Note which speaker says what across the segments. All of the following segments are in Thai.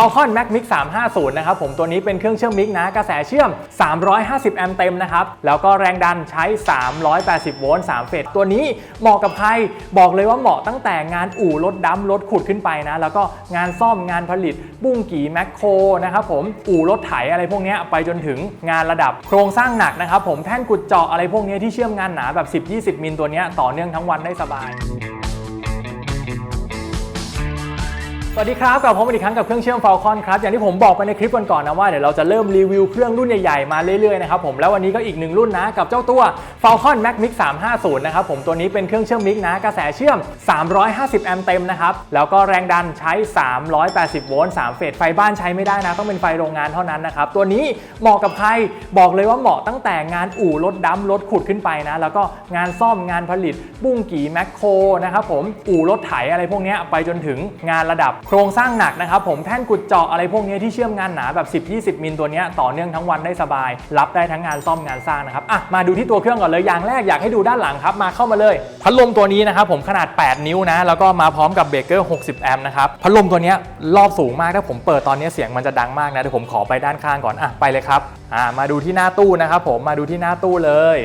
Speaker 1: Falcon Mac Mix 350 นะครับผมตัวนี้เป็นเครื่องเชื่อมมิกนะ กระแสเชื่อม 350 แอมป์เต็มนะครับ แล้วก็แรงดันใช้ 380 โวลต์ 3 เฟส ตัวนี้เหมาะกับใคร บอกเลยว่าเหมาะตั้งแต่งานอู่รถดำรถขุดขึ้นไปนะ แล้วก็งานซ่อมงานผลิต บุ้งกี่แมคโครนะครับผม อู่รถไถอะไรพวกนี้ไปจนถึงงานระดับโครงสร้างหนักนะครับผม แท่นกุดเจาะอะไรพวกนี้ที่เชื่อมงานหนาแบบ 10-20 มิลตัวนี้ต่อเนื่องทั้งวันได้สบาย สวัสดีครับกลับพบกันอีกครั้งกับเครื่องเชื่อม Falcon ครับ อย่างที่ผมบอกไปในคลิปก่อนๆนะว่าเดี๋ยวเราจะเริ่มรีวิวเครื่องรุ่นใหญ่ๆ มาเรื่อยๆนะครับผมแล้ววันนี้ก็อีกหนึ่งรุ่นนะ กับเจ้าตัว Falcon Mac Mix 350 นะครับผมตัวนี้เป็นเครื่องเชื่อมมิกนะ กระแสเชื่อม 350 แอมป์เต็มนะครับ แล้วก็แรงดันใช้ 380 โวลต์3เฟสไฟบ้านใช้ไม่ได้นะ ต้องเป็นไฟโรงงานเท่านั้นนะครับตัวนี้เหมาะกับใครบอกเลยว่าเหมาะตั้งแต่งานอู่รถดำรถขุดขึ้นไปนะแล้วก็งานซ่อมงานผลิตบุ้งกี่แมคโครนะครับผมอู่รถไถอะไรพวกนี้ไปจนถึงงานระดับโครงสร้างหนักนะครับผมแท่นกุดเจาะอะไรพวกนี้ที่เชื่อมงานหนาแบบ 10-20 มิลตัวนี้ต่อเนื่องทั้งวันได้สบาย รับได้ทั้งงานซ่อมงานสร้างนะครับอะมาดูที่ตัวเครื่องก่อนเลยอย่างแรกอยากให้ดูด้านหลังครับมาเข้ามาเลย พัดลมตัวนี้นะครับผมขนาด 8 นิ้วนะแล้วก็มาพร้อมกับเบรกเกอร์ 60 แอมป์นะครับพัดลมตัวนี้รอบสูงมากถ้าผมเปิดตอนนี้เสียงมันจะดังมากนะเดี๋ยวผมขอไปด้านข้างก่อนอะไปเลยครับอ่ามาดูที่หน้าตู้นะครับผมมาดูที่หน้าตู้เลย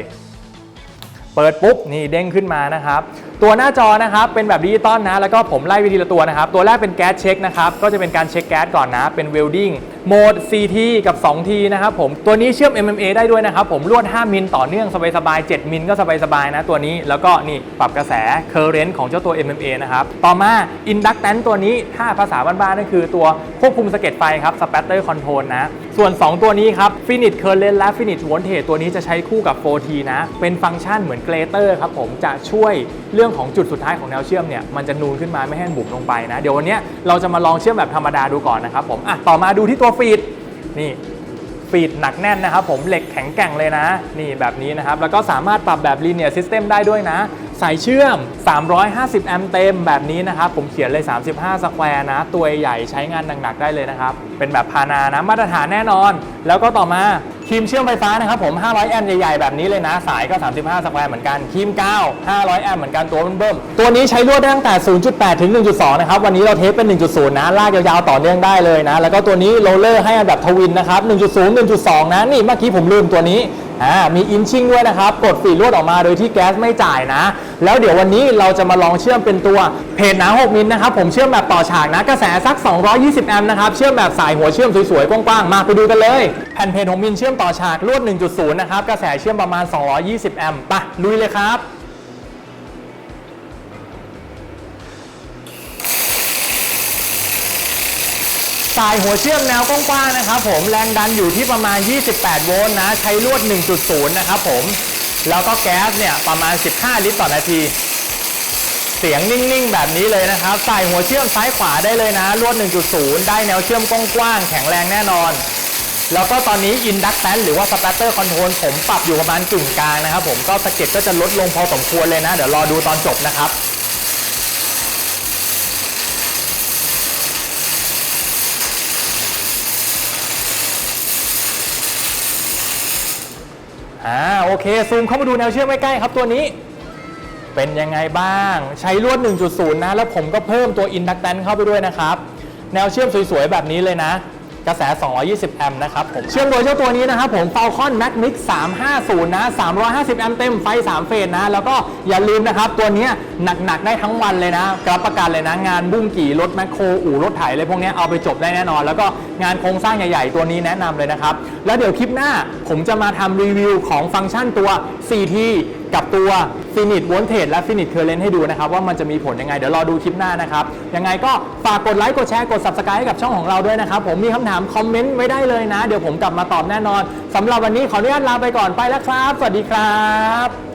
Speaker 1: เปิดปุ๊บนี่เด้งขึ้นมานะครับตัวหน้าจอนะครับเป็นแบบดิจิตอลนะแล้วก็ผมไล่ไปทีละตัวนะครับ ตัวแรกเป็นแก๊สเช็คนะครับก็จะเป็นการเช็คแก๊สก่อนนะ เป็นเวลดิ้งโหมด CT กับ 2T นะครับผมตัวนี้เชื่อม MMA ได้ด้วยนะครับผมลวด 5 มิลต่อเนื่องสบายๆ 7 มิลก็สบายๆนะตัวนี้แล้วก็นี่ปรับกระแส Current ของเจ้าตัว MMA นะครับต่อมา Inductance ตัวนี้ถ้าภาษาบ้านๆนั่นคือตัวควบคุมสะเก็ดไฟครับ Spatter Control นะส่วน 2 ตัวนี้ครับ Finite Current และ Finite Voltage ตัวนี้จะใช้คู่กับ 4T นะเป็นฟังก์ชันเหมือนเกรเตอร์ครับผมจะช่วยเรื่องของจุดสุดท้ายของแนวเชื่อมเนี่ยมันจะนูนขึ้นมาไม่ให้บุบลงไปนะ เดี๋ยววันนี้เราจะมาลองเชื่อมแบบธรรมดาดูก่อนนะครับผมอะต่อมาดูที่ตัวฟีดนี่ฟีดหนักแน่นนะครับผมเหล็กแข็งแกร่งเลยนะ นี่แบบนี้นะครับ แล้วก็สามารถปรับแบบ linear system ได้ด้วยนะ สายเชื่อม 350 แอมป์เต็มแบบนี้นะครับ ผมเขียนเลย 35 สแควร์นะ ตัวใหญ่ใช้งานหนักๆได้เลยนะครับ เป็นแบบพานานะ มาตรฐานแน่นอน แล้วก็ต่อมา ครีมเชื่อมไฟฟ้านะครับผม 500 แอมป์ใหญ่ๆ แบบนี้เลยนะ สายก็ 35 สแควร์เหมือนกัน ครีมกาว500 แอมป์เหมือนกันตัวเบิ่มๆ ตัวนี้ใช้ลวดได้ตั้งแต่ 0.8 ถึง 1.2 นะครับ วันนี้เราเทสเป็น 1.0 นะ ลากยาวๆ ต่อเนื่องได้เลยนะ แล้วก็ตัวนี้โรลเลอร์ให้แบบทวินนะครับ 1.0 1.2 นะ นี่เมื่อกี้ผมลืมตัวนี้ อ่ามีอินชิ่งด้วยนะครับ กดฝีลวดออกมาโดยที่แก๊สไม่จ่ายนะ แล้วเดี๋ยววันนี้เราจะมาลองเชื่อมเป็นตัวเพจหนา 6 มิลนะครับ ผมเชื่อมแบบต่อฉากนะ กระแสสัก 220 แอมป์นะครับ เชื่อมแบบสายหัวเชื่อมสวยๆ กว้างๆ มาไปดูกันเลย แผ่นเพจ6มิลเชื่อมต่อฉากลวด 1.0 นะครับ กระแสเชื่อมประมาณ 220 แอมป์ปะลุยเลยครับ สายหัวเชื่อมแนวกว้างๆนะครับผมแรงดันอยู่ที่ประมาณ 28 โวลต์นะ ใช้ลวด 1.0 นะครับผม แล้วก็แก๊สเนี่ยประมาณ 15 ลิตรต่อนาที เสียงนิ่งๆ แบบนี้เลยนะครับใส่หัวเชื่อมซ้ายขวาได้เลยนะ ลวด 1.0 ได้แนวเชื่อมกว้างๆ แข็งแรงแน่นอน แล้วก็ตอนนี้อินดักแ n นหรือว่าส p ปเตอร์คอนโทรลผมปรับอยู่ประมาณกึ่งกลางนะครับผม ก็สะเก็ดก็จะลดลงพอสมควรเลยนะ เดี๋ยวรอดูตอนจบนะครับ อ่าโอเคซูมเข้ามาดูแนวเชื่อมใกล้ๆครับตัวนี้เป็นยังไงบ้าง ใช้ลวด 1.0 นะ แล้วผมก็เพิ่มตัวอินดัก n นเข้าไปด้วยนะครับ แนวเชื่อมสวยๆ แบบนี้เลยนะ กระแส 220 แอมป์นะครับผม เชื่อมโดยเจ้าตัวนี้นะครับผม Falcon Mac Mix 350 นะ 350 แอมป์เต็มไฟ 3 เฟสนะ แล้วก็อย่าลืมนะครับ ตัวนี้หนัก ๆ ได้ทั้งวันเลยนะรับประกันเลยนะ งานบุ้งกี่ รถแมคโคร อู่รถไถอะไรพวกนี้เอาไปจบได้แน่นอน แล้วก็งานโครงสร้างใหญ่ ๆ ตัวนี้แนะนำเลยนะครับ แล้วเดี๋ยวคลิปหน้าผมจะมาทำรีวิวของฟังก์ชันตัว 4T กับตัว f i n i t Voltage และ f i n i t Current ให้ดูนะครับ ว่ามันจะมีผลยังไง เดี๋ยวรอดูคลิปหน้านะครับ ยังไงก็ฝากกดไลค์กดแชร์กด Subscribe ให้กับช่องของเราด้วยนะครับ ผมมีคำถามคอมเมนต์ไว้ได้เลยนะ เดี๋ยวผมกลับมาตอบแน่นอนสำหรับวันนี้ขออนุญาตลาไปก่อนไปแล้วครับ สวัสดีครับ